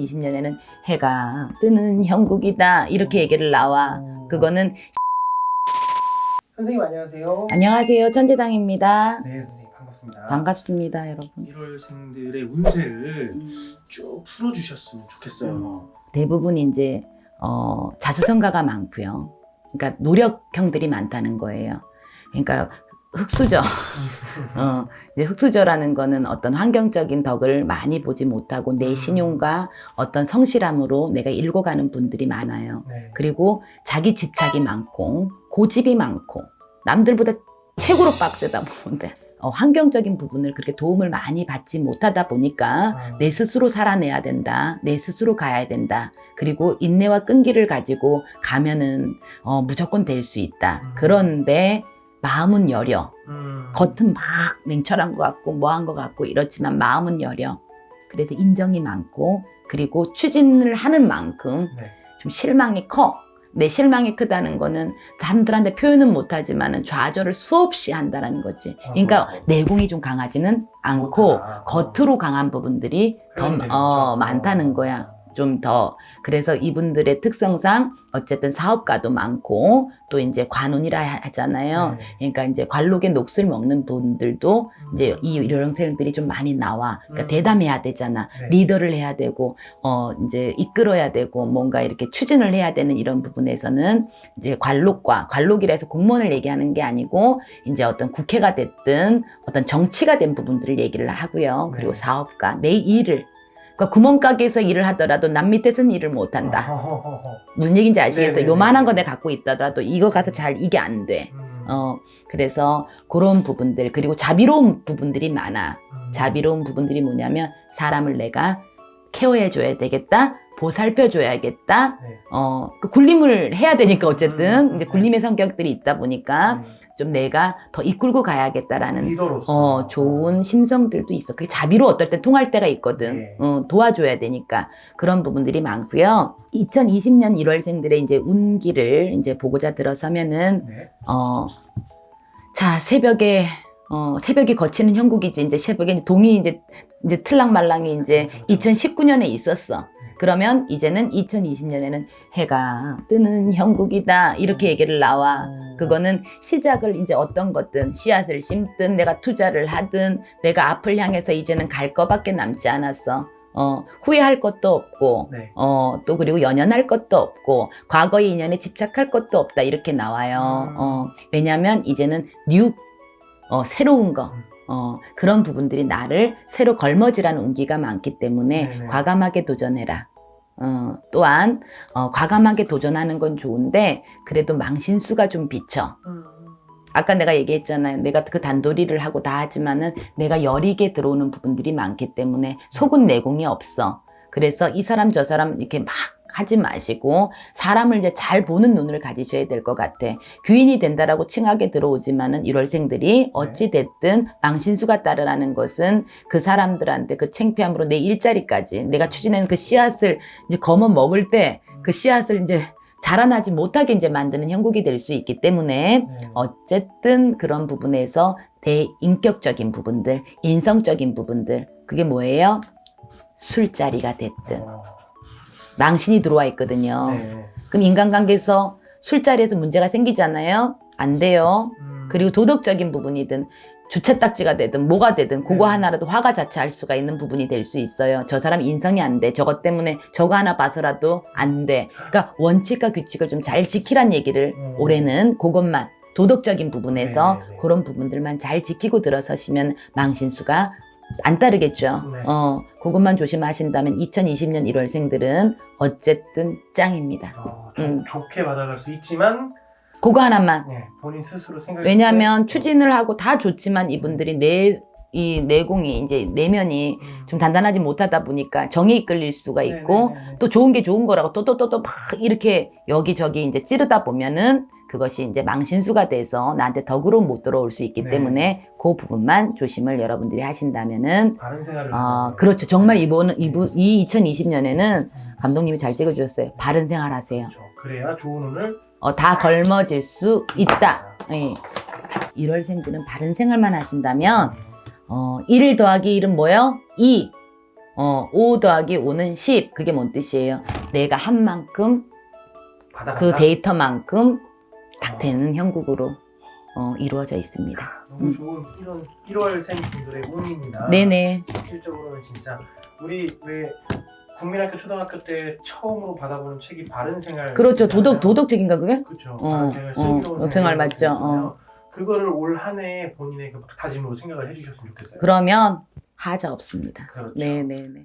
2020년에는 해가 뜨는 형국이다 이렇게 얘기를 나와 어. 그거는 선생님 안녕하세요. 안녕하세요 천재당입니다 네 선생님 반갑습니다. 반갑습니다 여러분 1월생들의 운세를 음. 쭉 풀어주셨으면 좋겠어요. 대부분 이제 어, 자수성가가 많고요 그러니까 노력형들이 많다는 거예요 그러니까 흑수저 어, 이제 흑수저라는 거는 어떤 환경적인 덕을 많이 보지 못하고 내 음. 신용과 어떤 성실함으로 내가 읽어가는 분들이 많아요 네. 그리고 자기 집착이 많고 고집이 많고 남들보다 최고로 빡세다 보는데 어, 환경적인 부분을 그렇게 도움을 많이 받지 못하다 보니까 아, 내 스스로 살아내야 된다. 내 스스로 가야 된다. 그리고 인내와 끈기를 가지고 가면은 어, 무조건 될 수 있다. 음. 그런데 마음은 여려. 음. 겉은 막 냉철한 것 같고 뭐한 것 같고 이렇지만 마음은 여려. 그래서 인정이 많고 그리고 추진을 하는 만큼 네. 좀 실망이 커. 내 실망이 크다는 거는 남들한테 표현은 못하지만은 좌절을 수없이 한다라는 거지. 그러니까 어. 내공이 좀 강하지는 않고. 겉으로 강한 부분들이 더 어. 많다는 거야. 좀 더. 그래서 이분들의 특성상 어쨌든 사업가도 많고 또 이제 관운이라 하잖아요. 네. 그러니까 이제 관록의 녹슬 먹는 분들도 이제 음. 이 요령생들이 좀 많이 나와. 그러니까 음. 대담해야 되잖아. 네. 리더를 해야 되고, 어, 이제 이끌어야 되고, 뭔가 이렇게 추진을 해야 되는 이런 부분에서는 이제 관록과, 관록이라 해서 공무원을 얘기하는 게 아니고, 이제 어떤 국회가 됐든, 어떤 정치가 된 부분들을 얘기를 하고요. 그리고 네. 사업가, 내 일을. 그러니까 구멍가게에서 일을 하더라도 남 밑에서는 일을 못 한다. 어허허허. 무슨 얘기인지 아시겠어요? 네네네. 요만한 거 내가 갖고 있더라도 이거 가서 잘 이게 안 돼. 음. 어, 그래서 그런 부분들, 그리고 자비로운 부분들이 많아. 음. 자비로운 부분들이 뭐냐면 사람을 내가 케어해 줘야 되겠다. 보살펴 줘야겠다. 네. 어, 그 굴림을 해야 되니까 어쨌든 음, 이제 음. 굴림의 성격들이 있다 보니까 음. 좀 내가 더 이끌고 가야겠다라는 리더로서 어, 좋은 심성들도 있어. 그게 자비로 어떨 때 통할 때가 있거든. 네. 어, 도와줘야 되니까. 그런 부분들이 많고요. 2020년 1월생들의 이제 운기를 이제 보고자 들어서면은, 네. 어, 자, 새벽에, 어, 새벽이 거치는 형국이지. 이제 새벽에 동이 이제, 이제 틀랑말랑이 이제 그렇죠, 그렇죠. 2019년에 있었어. 그러면 이제는 2020년에는 해가 뜨는 형국이다. 이렇게 얘기를 나와. 음. 그거는 시작을 이제 어떤 것든 씨앗을 심든 내가 투자를 하든 내가 앞을 향해서 이제는 갈 거밖에 남지 않았어. 어, 후회할 것도 없고, 네. 어, 또 그리고 연연할 것도 없고, 과거의 인연에 집착할 것도 없다. 이렇게 나와요. 음. 어, 왜냐면 이제는 뉴, 어, 새로운 거. 음. 어, 그런 부분들이 나를 새로 걸머지라는 운기가 많기 때문에 네네. 과감하게 도전해라. 어, 또한 어, 과감하게 도전하는 건 좋은데 그래도 망신수가 좀 비쳐. 음. 아까 내가 얘기했잖아요. 내가 그 단도리를 하고 다 하지만은 내가 여리게 들어오는 부분들이 많기 때문에 속은 내공이 없어. 그래서 이 사람 저 사람 이렇게 막 하지 마시고 사람을 이제 잘 보는 눈을 가지셔야 될 것 같아. 귀인이 된다라고 칭하게 들어오지만은 1월생들이 어찌 됐든 망신수가 따르라는 것은 그 사람들한테 그 창피함으로 내 일자리까지 내가 추진하는 그 씨앗을 이제 검어 먹을 때 그 씨앗을 이제 자라나지 못하게 이제 만드는 형국이 될 수 있기 때문에 네. 어쨌든 그런 부분에서 대인격적인 부분들, 인성적인 부분들, 그게 뭐예요? 술자리가 됐든. 어. 망신이 들어와 있거든요. 네. 그럼 인간관계에서 술자리에서 문제가 생기잖아요? 안 돼요. 음. 그리고 도덕적인 부분이든 주차딱지가 되든 뭐가 되든 그거 네. 하나라도 화가 자체할 수가 있는 부분이 될 수 있어요. 저 사람 인성이 안 돼. 저것 때문에 저거 하나 봐서라도 안 돼. 그러니까 원칙과 규칙을 좀 잘 지키란 얘기를 음. 올해는 그것만 도덕적인 부분에서 네, 네, 네. 그런 부분들만 잘 지키고 들어서시면 망신수가 안 따르겠죠. 네. 어, 그것만 조심하신다면 2020년 1월생들은 어쨌든 짱입니다. 어, 좋- 음. 좋게 받아갈 수 있지만 그거 하나만. 네, 본인 스스로 생각 왜냐하면 추진을 하고 다 좋지만 이분들이 내, 이 내공이 이제 내면이 좀 단단하지 못하다 보니까 정에 이끌릴 수가 있고 또 좋은 게 좋은 거라고 또 또 또 또 막 이렇게 여기저기 이제 찌르다 보면은 그것이 이제 망신수가 돼서 나한테 덕으로 못 들어올 수 있기 네. 때문에 그 부분만 조심을 여러분들이 하신다면은 바른 생활을 아 하는 그렇죠 정말 이번 이부 이 2020년에는 음. 감독님이 잘 찍어주셨어요 바른 생활하세요 그렇죠. 그래야 좋은 운을 어, 다 걸머질 수 있다 예. 1월 생들은 바른 생활만 하신다면 어, 1 더하기 1은 뭐예요? 2 어, 5 더하기 5는 10. 그게 뭔 뜻이에요? 내가 한 만큼 받아간다. 그 데이터만큼 딱 어. 되는 형국으로 어, 이루어져 있습니다. 너무 음. 좋은 이런 1월생 분들의 운입니다. 네네. 실질적으로는 진짜 우리 왜 국민학교 초등학교 때 처음으로 받아보는 책이 바른 생활 그렇죠. 도덕, 도덕 책인가 그게? 그렇죠. 어, 바른 생활 어, 슬기로운 어, 생활 맞죠. 있잖아요. 그거를 올 한해 본인의 그 다짐으로 생각을 해주셨으면 좋겠어요. 그러면 하자 없습니다. 그렇죠. 네네네.